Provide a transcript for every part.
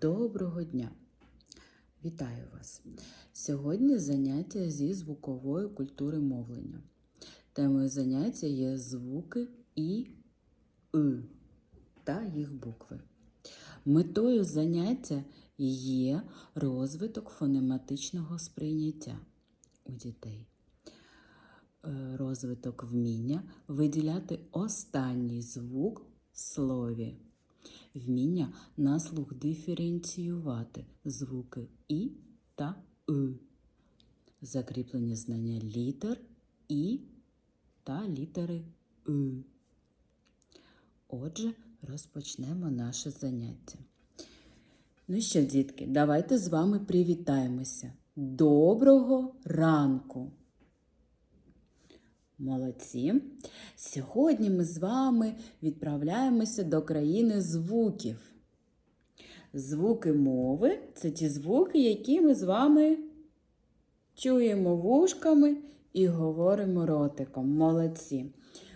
Доброго дня! Вітаю вас! Сьогодні заняття зі звукової культури мовлення. Темою заняття є звуки І, И та їх букви. Метою заняття є розвиток фонематичного сприйняття у дітей. Е, Розвиток вміння виділяти останній звук в слові вміння на слух диференціювати звуки І та И, закріплення знання літер І та літери И. Отже, розпочнемо наше заняття. Ну що, дітки, давайте з вами привітаємося. Доброго ранку! Молодці! Сьогодні ми з вами відправляємося до країни звуків. Звуки мови це ті звуки, які ми з вами чуємо вушками і говоримо ротиком. Молодці.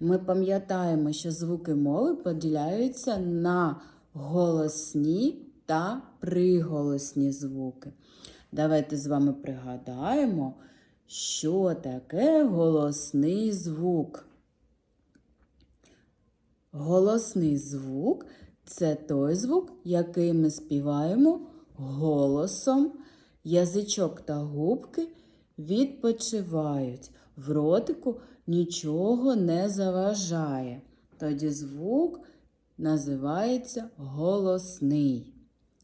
Ми пам'ятаємо, що звуки мови поділяються на голосні та приголосні звуки. Давайте з вами пригадаємо, що таке голосний звук. Голосний звук це той звук, який ми співаємо голосом. Язичок та губки відпочивають. В ротику нічого не заважає. Тоді звук називається голосний.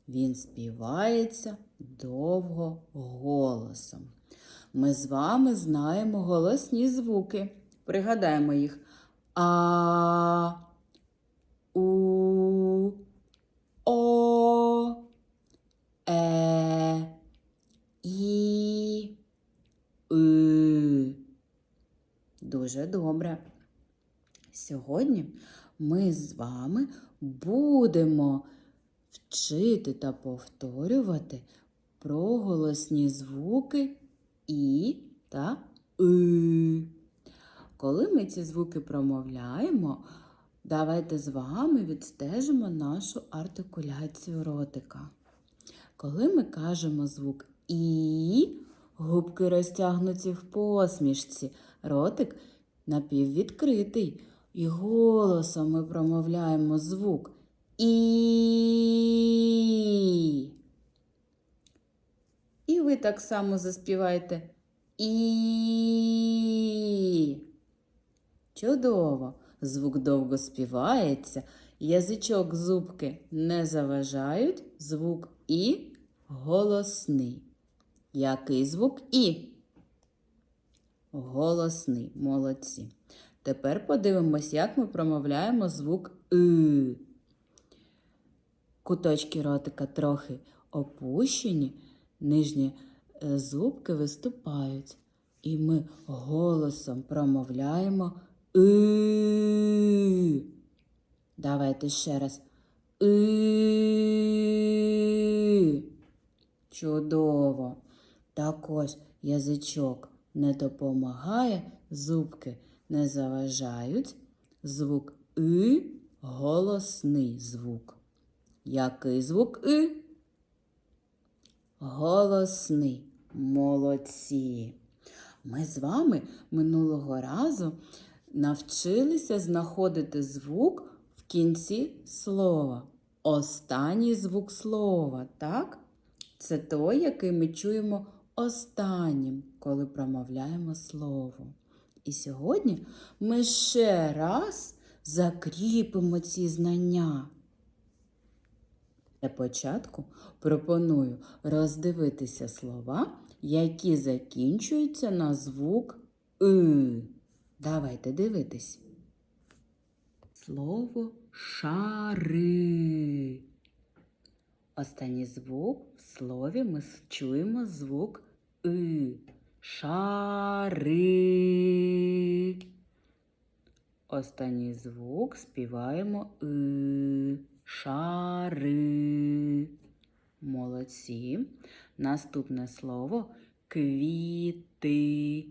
Він співається довго голосом. Ми з вами знаємо голосні звуки. Пригадаємо їх. А, У, О, Е, І, И. Дуже добре. Сьогодні ми з вами будемо вчити та повторювати про голосні звуки І та И. Коли ми ці звуки промовляємо, давайте з вами відстежимо нашу артикуляцію ротика. Коли ми кажемо звук І, губки розтягнуті в посмішці, ротик напіввідкритий. І голосом ми промовляємо звук І. І ви так само заспіваєте І. Чудово! Звук довго співається, язичок зубки не заважають, звук І голосний. Який звук І? Голосний. Молодці. Тепер подивимось, як ми промовляємо звук И. Куточки ротика трохи опущені, нижні е, зубки виступають. І ми голосом промовляємо И. Давайте ще раз. И. Чудово. Також язичок не допомагає, зубки не заважають. Звук И голосний звук. Який звук И? Голосний. Молодці. Ми з вами минулого разу навчилися знаходити звук в кінці слова. Останній звук слова, так? Це той, який ми чуємо останнім, коли промовляємо слово. І сьогодні ми ще раз закріпимо ці знання. Для початку пропоную роздивитися слова, які закінчуються на звук И. Давайте дивитись. Слово шари. Останній звук в слові ми чуємо звук И. Шари. Останній звук співаємо И. Шари. Молодці. Наступне слово квіти.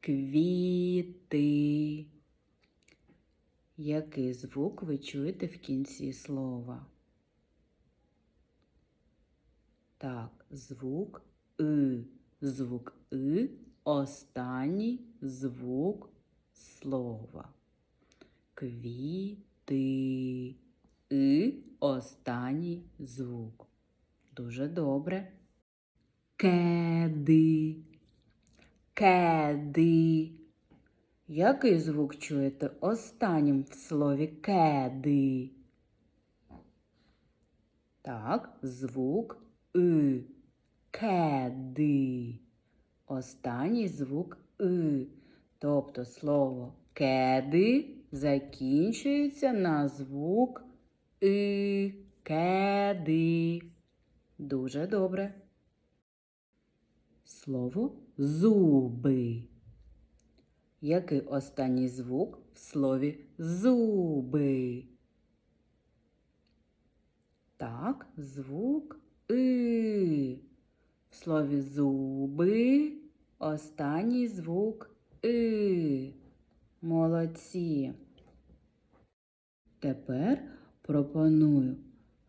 Квіти. Який звук ви чуєте в кінці слова? Так, звук И. Звук И останній звук слова. Квіти. И останній звук. Дуже добре. Кеди. Кеди. Який звук чуєте останнім в слові кеди? Так, звук И. Кеди. Останній звук И. Тобто слово кеди закінчується на звук И. Кеди. Дуже добре. Слово зуби. Який останній звук в слові зуби? Так, звук И. В слові зуби останній звук И. Молодці. Тепер пропоную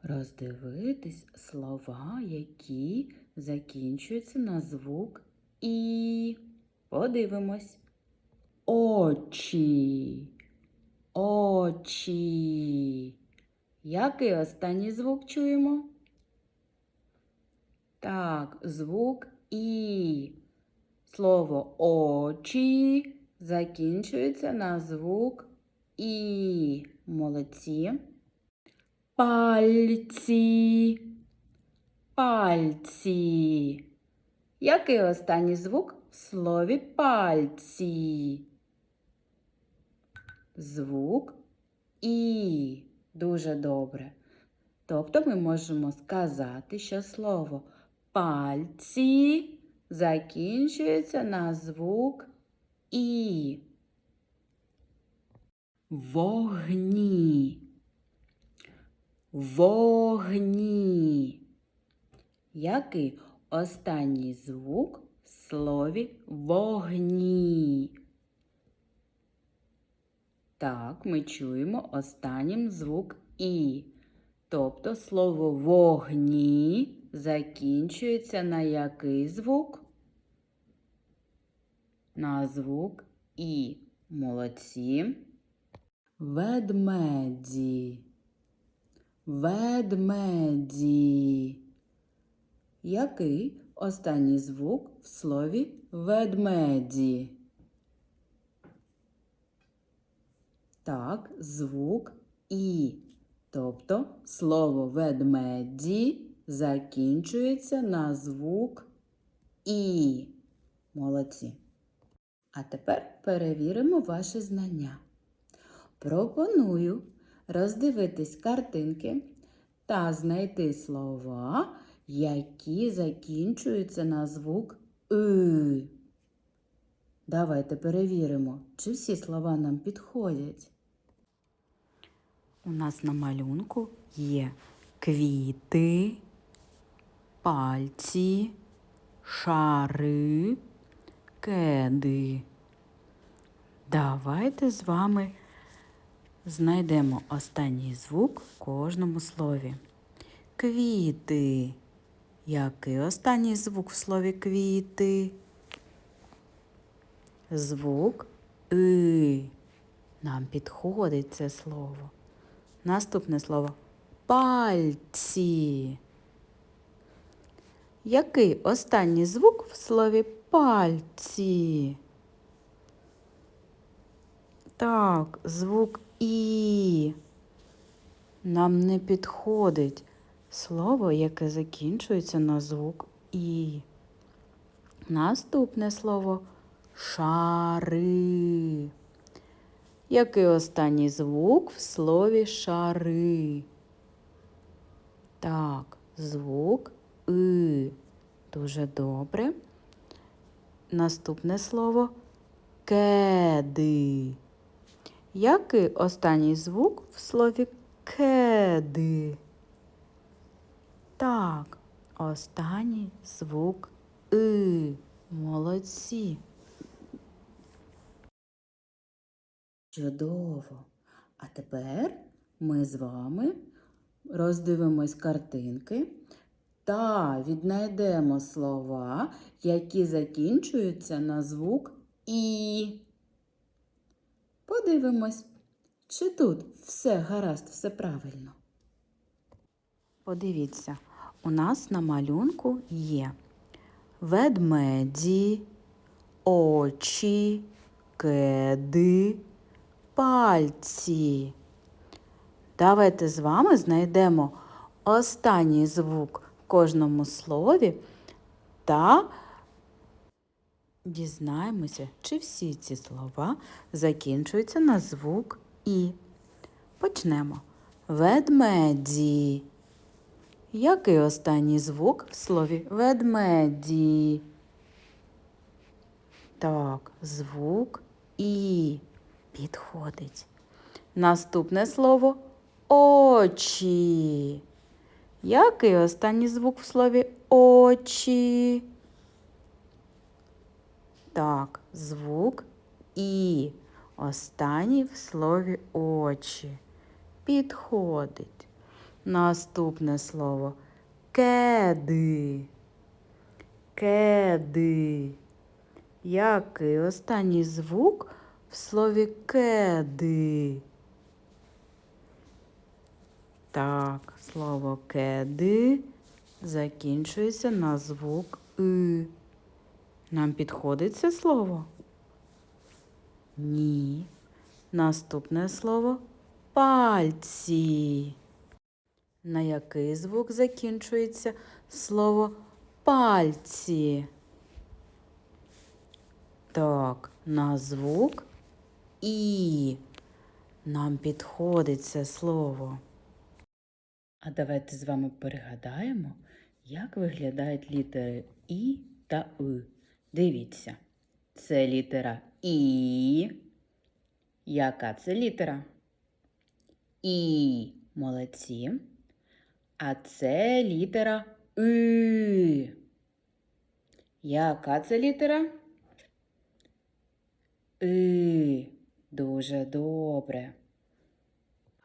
роздивитись слова, які закінчуються на звук І. Подивимось. Очі. Очі. Який останній звук чуємо? Так, звук І. Слово очі закінчується на звук І. Молодці. Пальці. Пальці. Який останній звук в слові пальці? Звук І. Дуже добре. Тобто ми можемо сказати, що слово пальці закінчується на звук І. Вогні. Вогні. Який останній звук в слові вогні? Так, ми чуємо останнім звук І. Тобто слово вогні закінчується на який звук? На звук І. Молодці. Ведмеді. Ведмеді. Який останній звук в слові ведмеді? Так, звук І. Тобто слово ведмеді закінчується на звук І. Молодці. А тепер перевіримо ваші знання. Пропоную роздивитись картинки та знайти слова, які закінчуються на звук И. Давайте перевіримо, чи всі слова нам підходять. У нас на малюнку є квіти, пальці, шари, кеди. Давайте з вами знайдемо останній звук в кожному слові. Квіти. Який останній звук в слові квіти? Звук И. Нам підходить це слово. Наступне слово пальці. Який останній звук в слові пальці? Так, звук І. Нам не підходить слово, яке закінчується на звук І. Наступне слово шари. Який останній звук в слові шари? Так, звук И. Дуже добре. Наступне слово кеди. Який останній звук в слові кеди? Так, останній звук И. Молодці. Чудово. А тепер ми з вами роздивимось картинки та віднайдемо слова, які закінчуються на звук І. Подивимось, чи тут все гаразд, все правильно. Подивіться, у нас на малюнку є ведмеді, очі, кеди, пальці. Давайте з вами знайдемо останній звук в кожному слові та дізнаємося, чи всі ці слова закінчуються на звук І. Почнемо. Ведмеді. Який останній звук в слові ведмеді? Так, звук І підходить. Наступне слово очі. Який останній звук в слові очі? Так, звук І. Останній в слові очі. Підходить. Наступне слово кеди. Кеди. Який останній звук в слові кеди? Так, слово кеди закінчується на звук И. Нам підходить це слово? Ні. Наступне слово пальці. На який звук закінчується слово пальці? Так, на звук І. Нам підходить це слово. А давайте з вами перегадаємо, як виглядають літери І та И. Дивіться, це літера І. Яка це літера? І. Молодці. А це літера И. Яка це літера? И. Дуже добре.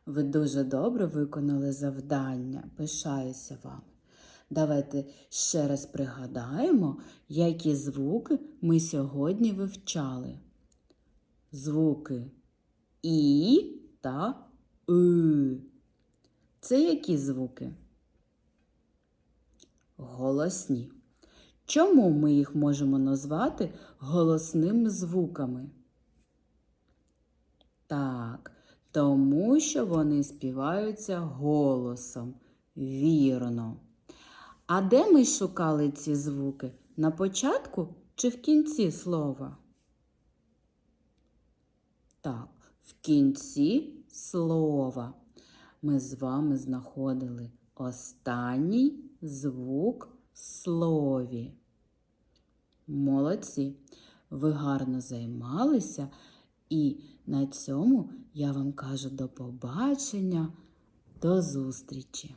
Ви дуже добре виконали завдання. Пишаюся вам. Давайте ще раз пригадаємо, які звуки ми сьогодні вивчали. Звуки І та И. Це які звуки? Голосні. Чому ми їх можемо назвати голосними звуками? Так, тому що вони співаються голосом. Вірно. А де ми шукали ці звуки? На початку чи в кінці слова? Так, в кінці слова ми з вами знаходили останній звук в слові. Молодці! Ви гарно займалися, і на цьому я вам кажу до побачення, до зустрічі!